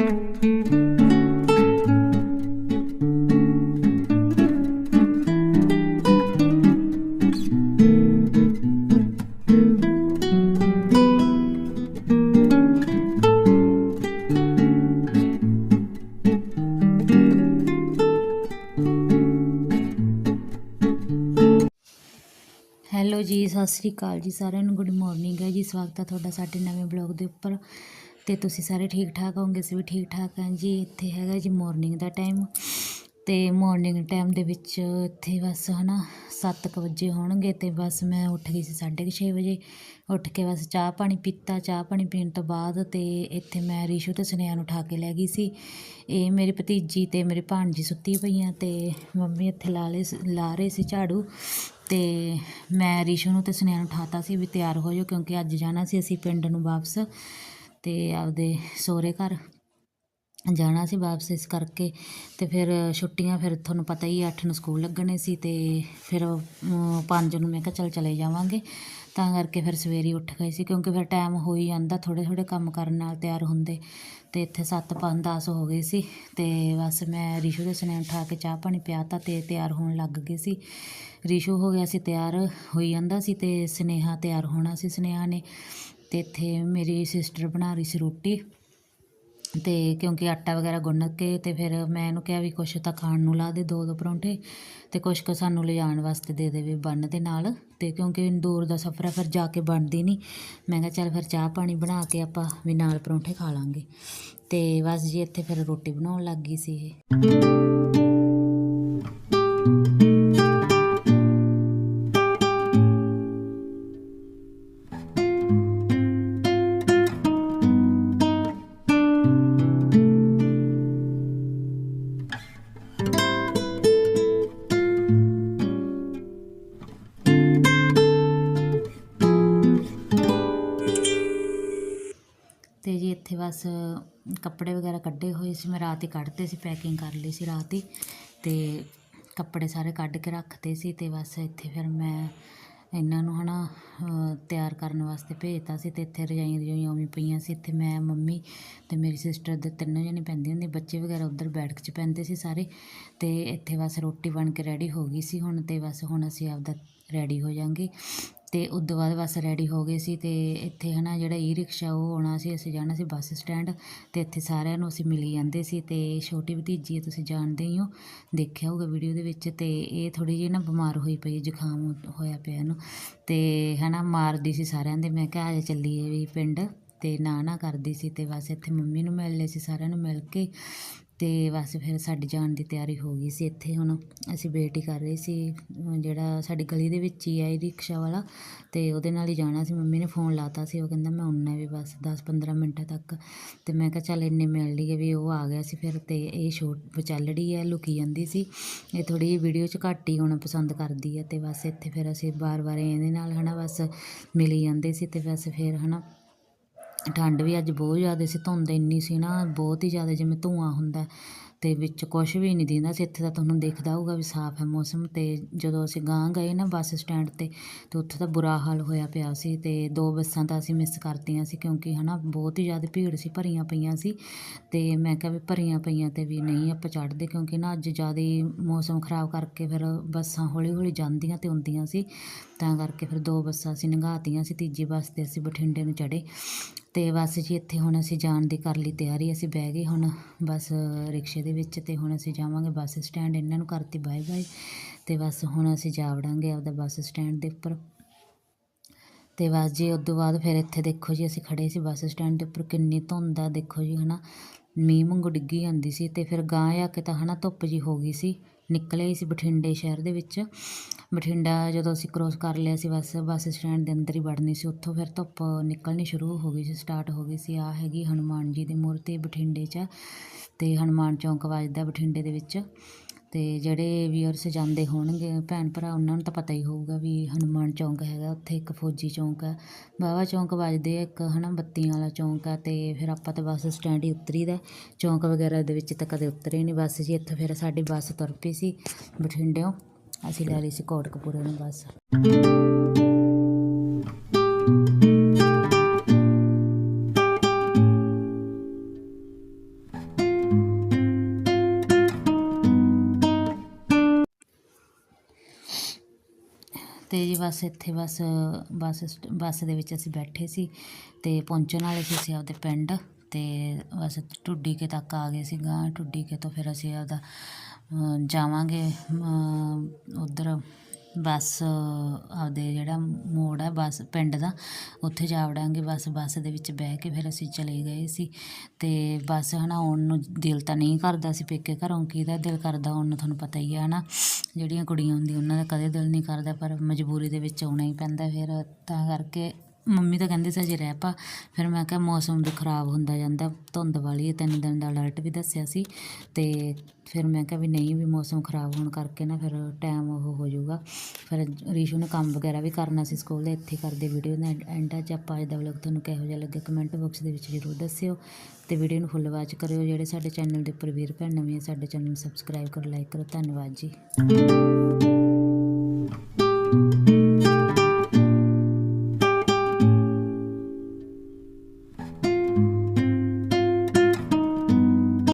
Hello ਜੀ, ਸਤਿ ਸ੍ਰੀ ਅਕਾਲ ਜੀ ਸਾਰਿਆਂ ਨੂੰ। ਗੁੱਡ ਮਾਰਨਿੰਗ ਹੈ ਜੀ। ਸਵਾਗਤ ਹੈ ਤੁਹਾਡਾ ਸਾਡੇ ਨਵੇਂ ਬਲੌਗ ਦੇ ਉੱਪਰ। ਤੇ ਤੁਸੀਂ ਸਾਰੇ ਠੀਕ ਠਾਕ ਹੋਵੋਗੇ, ਅਸੀਂ ਵੀ ਠੀਕ ਠਾਕ ਹਾਂ ਜੀ। ਇੱਥੇ ਹੈਗਾ ਜੀ ਮਾਰਨਿੰਗ ਦਾ ਟਾਈਮ ਤੇ ਮਾਰਨਿੰਗ ਟਾਈਮ ਦੇ ਵਿੱਚ ਇੱਥੇ ਬਸ ਹਨਾ 7:00 ਵਜੇ ਹੋਣਗੇ ਤੇ ਬਸ ਮੈਂ ਉੱਠ ਗਈ ਸੀ 6:30 ਵਜੇ। ਉੱਠ ਕੇ ਬਸ ਚਾਹ ਪਾਣੀ ਪੀਤਾ। ਚਾਹ ਪਾਣੀ ਪੀਣ ਤੋਂ ਬਾਅਦ ਤੇ ਇੱਥੇ ਮੈਂ ਰਿਸ਼ੂ ਤੇ ਸੁਨੇਹਾ ਨੂੰ ਉਠਾ ਕੇ ਲੈ ਗਈ ਸੀ। ਇਹ ਮੇਰੀ ਭਤੀਜੀ ਤੇ ਮੇਰੀ ਭਾਣਜੀ ਸੁੱਤੀ ਪਈਆਂ ਤੇ ਮੰਮੀ ਇੱਥੇ ਲਾ ਲਏ ਸੀ- ਲਾ ਰਹੇ ਸੀ ਝਾੜੂ। ਤੇ ਮੈਂ ਰਿਸ਼ੂ ਨੂੰ ਤੇ ਸੁਨੇਹਾ ਨੂੰ ਉਠਾਤਾ ਸੀ ਵੀ ਤਿਆਰ ਹੋ ਜਾਓ ਕਿਉਂਕਿ ਅੱਜ ਜਾਣਾ ਸੀ ਅਸੀਂ ਪਿੰਡ ਨੂੰ ਵਾਪਸ। ਅਤੇ ਆਪਦੇ ਸਹੁਰੇ ਘਰ ਜਾਣਾ ਸੀ ਵਾਪਸ ਇਸ ਕਰਕੇ ਅਤੇ ਫਿਰ ਛੁੱਟੀਆਂ ਫਿਰ ਤੁਹਾਨੂੰ ਪਤਾ ਹੀ ਅੱਠ ਨੂੰ ਸਕੂਲ ਲੱਗਣੇ ਸੀ ਅਤੇ ਫਿਰ ਪੰਜ ਨੂੰ ਮੈਂ ਕਿਹਾ ਚੱਲ ਚਲੇ ਜਾਵਾਂਗੇ। ਤਾਂ ਕਰਕੇ ਫਿਰ ਸਵੇਰੇ ਉੱਠ ਗਏ ਸੀ ਕਿਉਂਕਿ ਫਿਰ ਟਾਈਮ ਹੋ ਹੀ ਜਾਂਦਾ ਥੋੜ੍ਹੇ ਥੋੜ੍ਹੇ ਕੰਮ ਕਰਨ ਨਾਲ ਤਿਆਰ ਹੁੰਦੇ ਅਤੇ ਇੱਥੇ 7 5 10 ਹੋ ਗਏ ਸੀ ਅਤੇ ਬਸ ਮੈਂ ਰਿਸ਼ੂ ਦੇ ਸੁਨੇਹਾ ਉਠਾ ਕੇ ਚਾਹ ਪਾਣੀ ਪਿਆਤਾ ਅਤੇ ਤਿਆਰ ਹੋਣ ਲੱਗ ਗਏ ਸੀ। ਰਿਸ਼ੂ ਹੋ ਗਿਆ ਸੀ ਤਿਆਰ ਹੋਈ ਜਾਂਦਾ ਸੀ ਅਤੇ ਸੁਨੇਹਾ ਤਿਆਰ ਹੋਣਾ ਸੀ, ਸੁਨੇਹਾ ਨੇ ਅਤੇ ਇੱਥੇ ਮੇਰੀ ਸਿਸਟਰ ਬਣਾ ਰਹੀ ਸੀ ਰੋਟੀ ਅਤੇ ਕਿਉਂਕਿ ਆਟਾ ਵਗੈਰਾ ਗੁੰਨ ਕੇ ਅਤੇ ਫਿਰ ਮੈਂ ਇਹਨੂੰ ਕਿਹਾ ਵੀ ਕੁਛ ਤਾਂ ਖਾਣ ਨੂੰ ਲਾ ਦੇ ਦੋ ਦੋ ਪਰੌਂਠੇ ਅਤੇ ਕੁਛ ਕੁ ਸਾਨੂੰ ਲਿਜਾਣ ਵਾਸਤੇ ਦੇ ਦੇ ਵੀ ਬੰਨ ਦੇ ਨਾਲ ਅਤੇ ਕਿਉਂਕਿ ਦੂਰ ਦਾ ਸਫ਼ਰ ਹੈ ਫਿਰ ਜਾ ਕੇ ਬਣਦੀ ਨਹੀਂ। ਮੈਂ ਕਿਹਾ ਚੱਲ ਫਿਰ ਚਾਹ ਪਾਣੀ ਬਣਾ ਕੇ ਆਪਾਂ ਵੀ ਨਾਲ ਪਰੌਂਠੇ ਖਾ ਲਾਂਗੇ। ਅਤੇ ਬਸ ਜੀ, ਇੱਥੇ ਫਿਰ ਰੋਟੀ ਬਣਾਉਣ ਲੱਗ ਗਈ ਸੀ ਇਹ। ਇੱਥੇ ਬਸ ਕੱਪੜੇ ਵਗੈਰਾ ਕੱਢੇ ਹੋਏ ਸੀ, ਮੈਂ ਰਾਤ ਹੀ ਕੱਢਤੇ ਸੀ, ਪੈਕਿੰਗ ਕਰ ਲਈ ਸੀ ਰਾਤ ਹੀ ਅਤੇ ਕੱਪੜੇ ਸਾਰੇ ਕੱਢ ਕੇ ਰੱਖਤੇ ਸੀ ਅਤੇ ਬਸ ਇੱਥੇ ਫਿਰ ਮੈਂ ਇਹਨਾਂ ਨੂੰ ਹੈ ਨਾ ਤਿਆਰ ਕਰਨ ਵਾਸਤੇ ਭੇਜਤਾ ਸੀ ਅਤੇ ਇੱਥੇ ਰਜਾਈਆਂ ਰਜਾਈਆਂ ਉਵੇਂ ਪਈਆਂ ਸੀ। ਇੱਥੇ ਮੈਂ, ਮੰਮੀ ਅਤੇ ਮੇਰੀ ਸਿਸਟਰ ਦੇ ਤਿੰਨੋਂ ਜਣੇ ਪੈਂਦੇ ਹੁੰਦੇ ਬੱਚੇ ਵਗੈਰਾ ਉੱਧਰ ਬੈਠਕ 'ਚ ਪੈਂਦੇ ਸੀ ਸਾਰੇ ਅਤੇ ਇੱਥੇ ਬਸ ਰੋਟੀ ਬਣ ਕੇ ਰੈਡੀ ਹੋ ਗਈ ਸੀ ਹੁਣ ਅਤੇ ਬਸ ਹੁਣ ਅਸੀਂ ਆਪਦਾ ਰੈਡੀ ਹੋ ਜਾਾਂਗੇ। ਤੇ ਉਦੋਂ ਬਾਅਦ ਬਸ ਰੈਡੀ ਹੋ ਗਏ ਸੀ ਅਤੇ ਇੱਥੇ ਹੈ ਨਾ ਜਿਹੜਾ ਈ ਰਿਕਸ਼ਾ ਉਹ ਆਉਣਾ ਸੀ, ਅਸੀਂ ਜਾਣਾ ਸੀ ਬੱਸ ਸਟੈਂਡ ਅਤੇ ਇੱਥੇ ਸਾਰਿਆਂ ਨੂੰ ਅਸੀਂ ਮਿਲੀ ਜਾਂਦੇ ਸੀ ਅਤੇ ਛੋਟੀ ਭਤੀਜੀ ਹੈ ਤੁਸੀਂ ਜਾਣਦੇ ਹੀ ਹੋ, ਦੇਖਿਆ ਹੋਊਗਾ ਵੀਡੀਓ ਦੇ ਵਿੱਚ ਅਤੇ ਇਹ ਥੋੜ੍ਹੀ ਜਿਹੀ ਨਾ ਬਿਮਾਰ ਹੋਈ ਪਈ ਜ਼ੁਕਾਮ ਹੋਇਆ ਪਿਆ ਇਹਨੂੰ ਅਤੇ ਹੈ ਨਾ ਮਾਰਦੀ ਸੀ ਸਾਰਿਆਂ ਦੇ, ਮੈਂ ਕਿਹਾ ਆ ਜਾ ਚੱਲੀਏ ਵੀ ਪਿੰਡ ਅਤੇ ਨਾ ਨਾ ਕਰਦੀ ਸੀ ਅਤੇ ਬਸ ਇੱਥੇ ਮੰਮੀ ਨੂੰ ਮਿਲ ਲਏ ਸੀ, ਸਾਰਿਆਂ ਨੂੰ ਮਿਲ ਕੇ ਅਤੇ ਬਸ ਫਿਰ ਸਾਡੀ ਜਾਣ ਦੀ ਤਿਆਰੀ ਹੋ ਗਈ ਸੀ। ਇੱਥੇ ਹੁਣ ਅਸੀਂ ਵੇਟ ਹੀ ਕਰ ਰਹੇ ਸੀ ਜਿਹੜਾ ਸਾਡੀ ਗਲੀ ਦੇ ਵਿੱਚ ਹੀ ਆਈ ਰਿਕਸ਼ਾ ਵਾਲਾ ਅਤੇ ਉਹਦੇ ਨਾਲ ਹੀ ਜਾਣਾ ਸੀ। ਮੰਮੀ ਨੇ ਫੋਨ ਲਾਤਾ ਸੀ, ਉਹ ਕਹਿੰਦਾ ਮੈਂ ਆਉਣਾ ਵੀ ਬਸ 10-15 ਮਿੰਟਾਂ ਤੱਕ। ਅਤੇ ਮੈਂ ਕਿਹਾ ਚੱਲ ਇੰਨੇ ਮਿਲ ਲਈਏ ਵੀ ਉਹ ਆ ਗਿਆ ਸੀ ਫਿਰ ਅਤੇ ਇਹ ਛੋਟ ਵਿਚਾਲੜੀ ਹੈ, ਲੁਕੀ ਜਾਂਦੀ ਸੀ। ਇਹ ਥੋੜ੍ਹੀ ਜਿਹੀ ਵੀਡੀਓ 'ਚ ਘੱਟ ਹੀ ਹੋਣਾ ਪਸੰਦ ਕਰਦੀ ਹੈ ਅਤੇ ਬਸ ਇੱਥੇ ਫਿਰ ਅਸੀਂ ਵਾਰ ਵਾਰ ਇਹਦੇ ਨਾਲ ਹੈ ਨਾ ਬਸ ਮਿਲੀ ਜਾਂਦੇ ਸੀ ਅਤੇ ਬਸ ਫਿਰ ਹੈ ਨਾ ਠੰਡ ਵੀ ਅੱਜ ਬਹੁਤ ਜ਼ਿਆਦਾ ਸੀ, ਧੁੰਦ ਇੰਨੀ ਸੀ ਨਾ, ਬਹੁਤ ਹੀ ਜ਼ਿਆਦਾ ਜਿਵੇਂ ਧੂੰਆਂ ਹੁੰਦਾ ਅਤੇ ਵਿੱਚ ਕੁਛ ਵੀ ਨਹੀਂ ਦਿੰਦਾ ਸੀ, ਇੱਥੇ ਤਾਂ ਤੁਹਾਨੂੰ ਦਿਖਦਾ ਹੋਊਗਾ ਵੀ ਸਾਫ਼ ਹੈ ਮੌਸਮ ਅਤੇ ਜਦੋਂ ਅਸੀਂ ਗਾਂ ਗਏ ਨਾ ਬੱਸ ਸਟੈਂਡ ਤੇ ਤੇ ਉੱਥੇ ਤਾਂ ਬੁਰਾ ਹਾਲ ਹੋਇਆ ਪਿਆ ਸੀ ਅਤੇ ਦੋ ਬੱਸਾਂ ਤਾਂ ਅਸੀਂ ਮਿਸ ਕਰਤੀਆਂ ਸੀ ਕਿਉਂਕਿ ਹੈ ਨਾ ਬਹੁਤ ਹੀ ਜ਼ਿਆਦਾ ਭੀੜ ਸੀ, ਭਰੀਆਂ ਪਈਆਂ ਸੀ ਅਤੇ ਮੈਂ ਕਿਹਾ ਵੀ ਭਰੀਆਂ ਪਈਆਂ ਤੇ ਵੀ ਨਹੀਂ ਆਪਾਂ ਚੜ੍ਹਦੇ ਕਿਉਂਕਿ ਨਾ ਅੱਜ ਜ਼ਿਆਦਾ ਮੌਸਮ ਖਰਾਬ ਕਰਕੇ ਫਿਰ ਬੱਸਾਂ ਹੌਲੀ ਹੌਲੀ ਜਾਂਦੀਆਂ ਅਤੇ ਹੁੰਦੀਆਂ ਸੀ ਤਾਂ ਕਰਕੇ ਫਿਰ ਦੋ ਬੱਸਾਂ ਅਸੀਂ ਲੰਘਾਤੀਆਂ ਸੀ, ਤੀਜੀ ਬੱਸ ਤੇ ਅਸੀਂ ਬਠਿੰਡੇ ਨੂੰ ਚੜ੍ਹੇ। ਤੇ ਬਸ ਜੀ ਇੱਥੇ ਹੁਣ ਅਸੀਂ ਜਾਣ ਦੀ ਕਰ ਲਈ ਤਿਆਰੀ, ਅਸੀਂ ਬਹਿ ਗਏ ਹੁਣ ਬਸ ਰਿਕਸ਼ੇ ਦੇ ਵਿੱਚ ਤੇ ਹੁਣ ਅਸੀਂ ਜਾਵਾਂਗੇ ਬੱਸ ਸਟੈਂਡ। ਇਹਨਾਂ ਨੂੰ ਕਰਤੀ ਬਾਏ ਬਾਏ ਤੇ ਬਸ ਹੁਣ ਅਸੀਂ ਜਾ ਵੜਾਂਗੇ ਆਪਦਾ ਬੱਸ ਸਟੈਂਡ ਦੇ ਉੱਪਰ। ਤੇ ਬਸ ਜੀ, ਉਸ ਤੋਂ ਬਾਅਦ ਫਿਰ ਇੱਥੇ ਦੇਖੋ ਜੀ, ਅਸੀਂ ਖੜੇ ਸੀ ਬੱਸ ਸਟੈਂਡ ਦੇ ਉੱਪਰ। ਕਿੰਨੀ ਧੁੰਦ ਆ, ਦੇਖੋ ਜੀ, ਹਨਾ। ਮੀਂਹ ਵਾਂਗੂ ਡਿੱਗੀ ਜਾਂਦੀ ਸੀ ਅਤੇ ਫਿਰ ਗਾਂਹ ਆ ਕੇ ਤਾਂ ਹੈ ਨਾ ਧੁੱਪ ਜਿਹੀ ਹੋ ਗਈ ਸੀ। ਨਿਕਲੇ ਹੀ ਸੀ ਬਠਿੰਡੇ ਸ਼ਹਿਰ ਦੇ ਵਿੱਚ। ਬਠਿੰਡਾ ਜਦੋਂ ਅਸੀਂ ਕਰੋਸ ਕਰ ਲਿਆ ਸੀ ਬਸ, ਬੱਸ ਸਟੈਂਡ ਦੇ ਅੰਦਰ ਹੀ ਵੜਨੀ ਸੀ। ਉੱਥੋਂ ਫਿਰ ਧੁੱਪ ਨਿਕਲਣੀ ਸ਼ੁਰੂ ਹੋ ਗਈ ਸੀ ਸਟਾਰਟ ਹੋ ਗਈ ਸੀ। ਆਹ ਹੈਗੀ ਹਨੂੰਮਾਨ ਜੀ ਦੀ ਮੂਰਤੀ ਬਠਿੰਡੇ 'ਚ ਅਤੇ ਹਨੂੰਮਾਨ ਚੌਂਕ ਵੱਜਦਾ ਬਠਿੰਡੇ ਦੇ ਵਿੱਚ। ਅਤੇ ਜਿਹੜੇ ਵੀਅਰਸ ਜਾਂਦੇ ਹੋਣਗੇ, ਭੈਣ ਭਰਾ, ਉਹਨਾਂ ਨੂੰ ਤਾਂ ਪਤਾ ਹੀ ਹੋਊਗਾ ਵੀ ਹਨੂੰਮਾਨ ਚੌਂਕ ਹੈਗਾ, ਉੱਥੇ ਇੱਕ ਫੌਜੀ ਚੌਂਕ ਹੈ। ਬਾਵਾ ਚੌਂਕ ਵੱਜਦੇ ਆ, ਇੱਕ ਹੈ ਨਾ ਬੱਤੀਆਂ ਵਾਲਾ ਚੌਂਕ ਆ ਅਤੇ ਫਿਰ ਆਪਾਂ ਤਾਂ ਬੱਸ ਸਟੈਂਡ ਹੀ ਉਤਰੀਦਾ। ਚੌਂਕ ਵਗੈਰਾ ਦੇ ਵਿੱਚ ਤਾਂ ਕਦੇ ਉਤਰੇ ਨਹੀਂ ਬੱਸ ਜੀ, ਇੱਥੋਂ ਫਿਰ ਸਾਡੀ ਬੱਸ ਤੁਰ ਪਈ ਸੀ ਬਠਿੰਡਿਓਂ। ਅਸੀਂ ਲੈ ਲਈ ਸੀ ਕੋਟਕਪੂਰੇ ਨੂੰ ਬੱਸ। ਤੇ ਜੀ ਬਸ ਇੱਥੇ ਬਸ, ਬੱਸ ਸਟ- ਬੱਸ ਦੇ ਵਿੱਚ ਅਸੀਂ ਬੈਠੇ ਸੀ ਤੇ ਪਹੁੰਚਣ ਵਾਲੇ ਸੀ ਅਸੀਂ ਆਪਦੇ ਪਿੰਡ ਤੇ ਬਸ ਢੁੱਡੀ ਕੇ ਤੱਕ ਆ ਗਏ ਸੀ ਗਾਂ ਟੁੱਡੀ ਕੇ ਤੋਂ ਫਿਰ ਅਸੀਂ ਆਪਦਾ ਜਾਵਾਂਗੇ ਉਧਰ ਬੱਸ, ਆਪਦੇ ਜਿਹੜਾ ਮੋੜ ਹੈ ਬੱਸ, ਪਿੰਡ ਦਾ, ਉੱਥੇ ਜਾ ਵੜਾਂਗੇ। ਬਸ, ਬੱਸ ਦੇ ਵਿੱਚ ਬਹਿ ਕੇ ਫਿਰ ਅਸੀਂ ਚਲੇ ਗਏ ਸੀ। ਅਤੇ ਬੱਸ ਹੈ ਨਾ ਆਉਣ ਨੂੰ ਦਿਲ ਤਾਂ ਨਹੀਂ ਕਰਦਾ ਸੀ ਪੇਕੇ ਘਰੋਂ। ਕਿਹਦਾ ਦਿਲ ਕਰਦਾ ਆਉਣ ਨੂੰ ਤੁਹਾਨੂੰ ਪਤਾ ਹੀ ਹੈ ਨਾ ਜਿਹੜੀਆਂ ਕੁੜੀਆਂ ਹੁੰਦੀਆਂ, ਉਹਨਾਂ ਦਾ ਕਦੇ ਦਿਲ ਨਹੀਂ ਕਰਦਾ, ਪਰ ਮਜਬੂਰੀ ਦੇ ਵਿੱਚ ਆਉਣਾ ਹੀ ਪੈਂਦਾ ਫਿਰ। ਤਾਂ ਕਰਕੇ ਮੰਮੀ ਤਾਂ ਕਹਿੰਦੇ ਸੀ, ਅਜੇ ਰਹਿ ਪਾ। ਫਿਰ ਮੈਂ ਕਿਹਾ, ਮੌਸਮ ਵੀ ਖਰਾਬ ਹੁੰਦਾ ਜਾਂਦਾ, ਧੁੰਦ ਵਾਲੀ ਹੈ, ਤਿੰਨ ਦਿਨ ਦਾ ਅਲਰਟ ਵੀ ਦੱਸਿਆ ਸੀ। ਤੇ ਫਿਰ ਮੈਂ ਕਿਹਾ ਵੀ ਨਹੀਂ, ਵੀ ਮੌਸਮ ਖਰਾਬ ਹੋਣ ਕਰਕੇ ਨਾ ਫਿਰ ਟਾਈਮ ਉਹ ਹੋ ਜਾਊਗਾ। ਫਿਰ ਰੀਸ਼ੂ ਨੇ ਕੰਮ ਵਗੈਰਾ ਵੀ ਕਰਨਾ ਸੀ ਸਕੂਲ ਦੇ, ਇੱਥੇ ਕਰਦੇ ਵੀਡੀਓ ਦਾ ਐਂਡ ਅੱਜ ਆਪਾਂ ਅੱਜ ਦਾ ਵਲੌਗ ਤੁਹਾਨੂੰ ਕਿਹੋ ਜਿਹਾ ਲੱਗਿਆ ਕਮੈਂਟ ਬਾਕਸ ਦੇ ਵਿੱਚ ਜ਼ਰੂਰ ਦੱਸਿਓ। ਤੇ ਵੀਡੀਓ ਨੂੰ ਫੁੱਲ ਵਾਚ ਕਰਿਓ, ਜਿਹੜੇ ਸਾਡੇ ਚੈਨਲ ਦੇ ਉੱਪਰ ਵੀਰ ਭੈਣ ਨਵੇਂ ਆ, ਸਾਡੇ ਚੈਨਲ ਨੂੰ ਸਬਸਕ੍ਰਾਈਬ ਕਰੋ ਲਾਈਕ ਕਰੋ। ਧੰਨਵਾਦ ਜੀ।